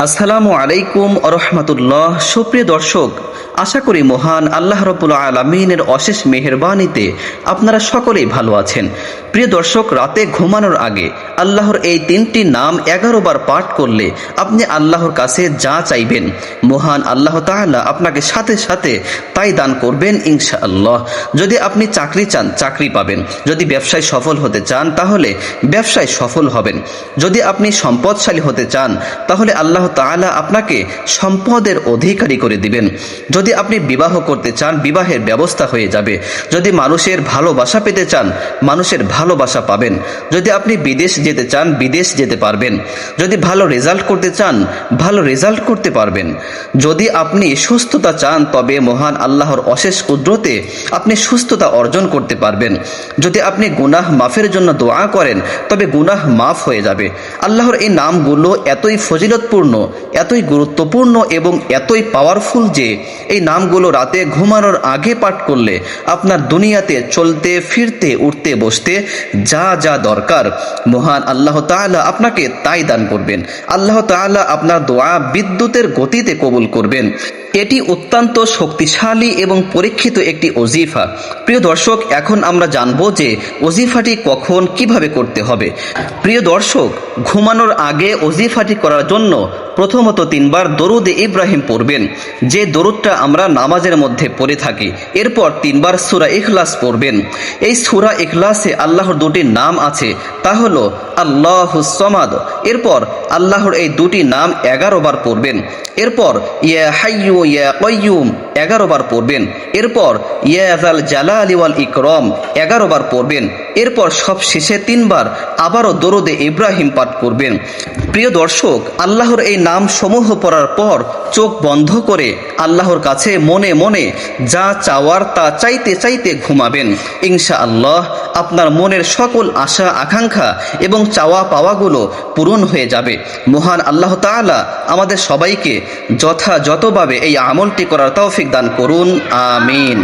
আসসালামু আলাইকুম রহমতুল্লাহ সুপ্রিয় দর্শক আশা করি মহান আল্লাহ রবুল আলমিনের অশেষ মেহরবানিতে আপনারা সকলেই ভালো আছেন। প্রিয় দর্শক, রাতে ঘুমানোর আগে আল্লাহর এই তিনটি নাম এগারো বার পাঠ করলে আপনি আল্লাহর কাছে যা চাইবেন, মহান আল্লাহ তাআলা আপনাকে সাথে সাথে তাই দান করবেন ইনশা আল্লাহ যদি আপনি চাকরি চান, চাকরি পাবেন। যদি ব্যবসায় সফল হতে চান, তাহলে ব্যবসায় সফল হবেন। যদি আপনি সম্পদশালী হতে চান, তাহলে আল্লাহ তাআলা আপনাকে সম্পদের অধিকারী করে দিবেন। যদি আপনি বিবাহ করতে চান, বিবাহের ব্যবস্থা হয়ে যাবে। যদি মানুষের ভালোবাসা পেতে চান, মানুষের ভালোবাসা পাবেন। যদি আপনি বিদেশ যেতে চান, বিদেশ যেতে পারবেন। যদি ভালো রেজাল্ট করতে চান, ভালো রেজাল্ট করতে পারবেন। যদি আপনি সুস্থতা চান, তবে মহান আল্লাহর অশেষ কুদরতে আপনি সুস্থতা অর্জন করতে পারবেন। যদি আপনি গুনাহ মাফের জন্য দোয়া করেন, তবে গুনাহ মাফ হয়ে যাবে। আল্লাহর এই নামগুলো এতই ফজিলতপূর্ণ, এতই গুরুত্বপূর্ণ এবং এতই পাওয়ারফুল যে এই নামগুলো রাতে ঘুমানোর আগে পাঠ করলে আপনার দুনিয়াতে চলতে, ফিরতে, উঠতে, বসতে যা যা দরকার। মহান আল্লাহ তাআলা আপনাকে তাই দান করবেন। আল্লাহ তাআলা আপনার দোয়া বিদ্যুতের গতিতে কবুল করবেন। এটি অত্যন্ত শক্তিশালী এবং পরীক্ষিত একটি অজিফা প্রিয় দর্শক, এখন আমরা জানব যে অজিফাটি কখন কীভাবে করতে হবে। প্রিয় দর্শক, ঘুমানোর আগে অজিফাটি করার জন্য প্রথমত তিনবার দরুদে ইব্রাহিম পড়বেন। যে দরুদটা আমরা নামাজের মধ্যে পড়ে থাকি। এরপর তিনবার সুরা ইখলাস পড়বেন। এই সুরা ইখলাসে আল্লাহর দুটি নাম আছে, তা হলো আল্লাহ সমাদ। এরপর আল্লাহর এই দুটি নাম এগারো বার পড়বেন। এরপর ইয়া হাইয়ু, ইয়া কয়ুম এগারো বার পড়বেন। এরপর ইয়াজাল জালালি ওয়াল ইকরম, এগারো বার পড়বেন। এরপর সব শেষে তিনবার আবারও দরুদে ইব্রাহিম পাঠ করবেন। প্রিয় দর্শক, আল্লাহর এই নাম সমূহ পড়ার পর চোখ বন্ধ করে আল্লাহর কাছে মনে মনে যা চাওয়ার তা চাইতে চাইতে ঘুমাবেন। ইনশা আল্লাহ আপনার মনের সকল আশা, আকাঙ্ক্ষা এবং চাওয়া পাওয়াগুলো পূরণ হয়ে যাবে। মহান আল্লাহ তাআলা আমাদের সবাইকে যথাযথভাবে এই আমলটি করার তৌফিক দান করুন আমিন।